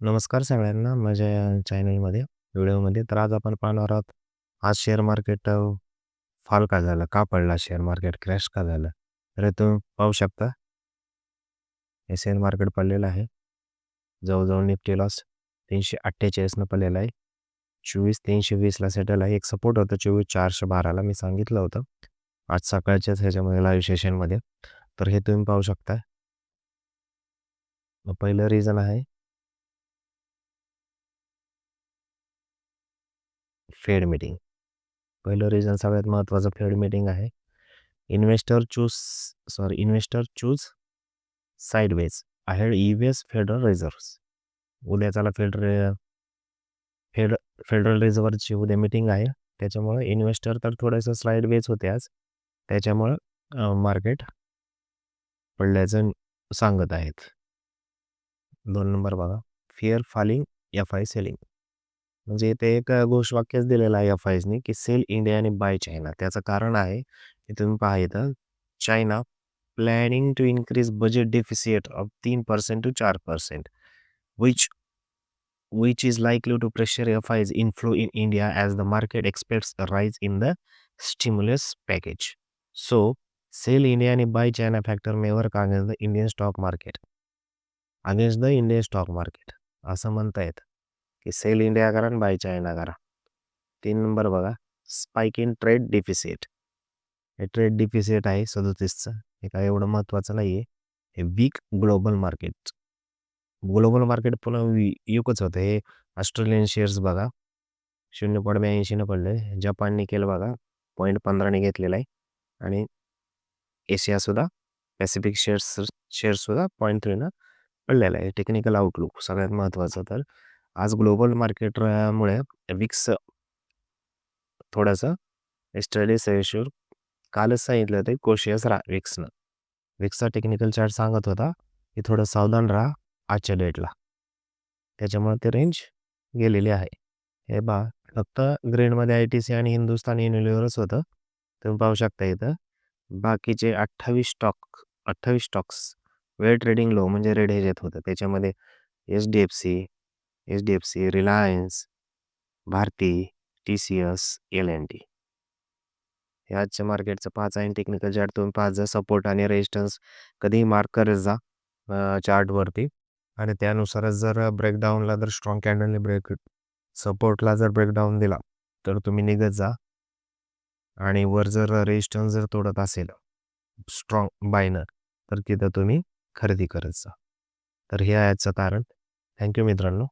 नमस्कार सगळ्यांना माझ्या या चॅनलमध्ये व्हिडिओमध्ये. तर आज आपण पाहणार आहोत आज शेअर मार्केट फॉल का झालं? का पडला शेअर मार्केट? क्रॅश का झालं? तर हे तुम्ही पाहू शकता. हे शेअर मार्केट पडलेलं आहे. जवळजवळ निफ्टी लॉस तीनशे अठ्ठेचाळीसनं पडलेलं आहे. चोवीस तीनशे वीसला सेटल आहे. एक सपोर्ट होतं चोवीस चारशे बाराला मी सांगितलं होतं. आज सकाळच्याच ह्याच्यामध्ये लाईव्ह सेशनमध्ये तर हे तुम्ही पाहू शकता. पहिलं रिझन आहे फेड मीटिंग. पहिलं रिझन सगळ्यात महत्त्वाचं फेड मीटिंग आहे. Investor choose sorry investor choose sideways आहे ई फेडरल रिझर्व्स फेडरल रिझर्व्ह उद्याचाला फेडरल फेड फेडरल रिझर्व्हची उद्या मीटिंग आहे. त्याच्यामुळं इन्व्हेस्टर तर थोडंसं स्लाईड वेज होते आज. त्याच्यामुळं मार्केट पडल्याचं सांगत आहेत. दोन नंबर बघा. Fear falling F I selling म्हणजे इथे एक घोषवाक्यच दिलेलं आहे एफ आयजनी की सेल इंडिया आणि बाय चायना त्याचं कारण आहे की तुम्ही पहा इथं China planning to increase budget deficit of तीन पर्सेंट टू चार percent which which is likely to pressure FI's inflow in India as the market expects a rise in the stimulus package. So, sell India and buy China factor may work against the Indian stock market. Against the Indian stock market. असं म्हणता येतं की sell India करा आणि buy China करा. तीन number बघा spike in trade deficit हे ट्रेड डिफिसिट आहे सदोतीसचं हे काय एवढं महत्त्वाचं नाही आहे हे week global market global market पुन्हा युकच होतं. हे ऑस्ट्रेलियन शेअर्स बघा शून्य पॉईंट ब्याऐंशीनं पडले. जपानने केलं बघा पॉईंट पंधराने घेतलेला आहे. आणि एशियासुद्धा पॅसिफिक शेअर्स शेअर्ससुद्धा पॉईंट थ्रीनं पडलेला आहे. टेक्निकल आउटलुक सगळ्यात महत्त्वाचं तर. आज ग्लोबल मार्केटमुळे विक्स थोडंसं स्टडी सेशूर कालच सांगितलं ते कोशियस राहा विक्सनं. विक्सचा टेक्निकल चार्ट सांगत होता की थोडं सावधान राहा आजच्या डेटला त्याच्यामुळे ते रेंज गेलेली आहे. हे बा फक्त ग्रेडमध्ये आय टी सी आणि हिंदुस्थान युनिलिव्हरच होतं. तुम्ही पाहू शकता इथं. बाकीचे अठ्ठावीस स्टॉक अठ्ठावीस स्टॉक्स वेळ ट्रेडिंग लो म्हणजे रेड हेज येत होतं. त्याच्यामध्ये H D F C H D F C Reliance Bharti T C S L N T हे आजच्या मार्केटचं पाच आहे टेक्निकल चार्ट तुम्ही पाच जा सपोर्ट आणि रेजिस्टन्स कधीही मार्क करत जा चार्टवरती आणि त्यानुसारच जर ब्रेकडाऊनला जर स्ट्रॉंग कॅन्डलने ब्रेक सपोर्टला जर ब्रेकडाऊन दिला तर तुम्ही निघत जा. आणि वर जर रेजिस्टन्स जर तोडत असेल स्ट्रॉंग बायनर तर तिथं तुम्ही खरेदी करत जा. तर हे आहे याचं कारण थँक्यू मित्रांनो.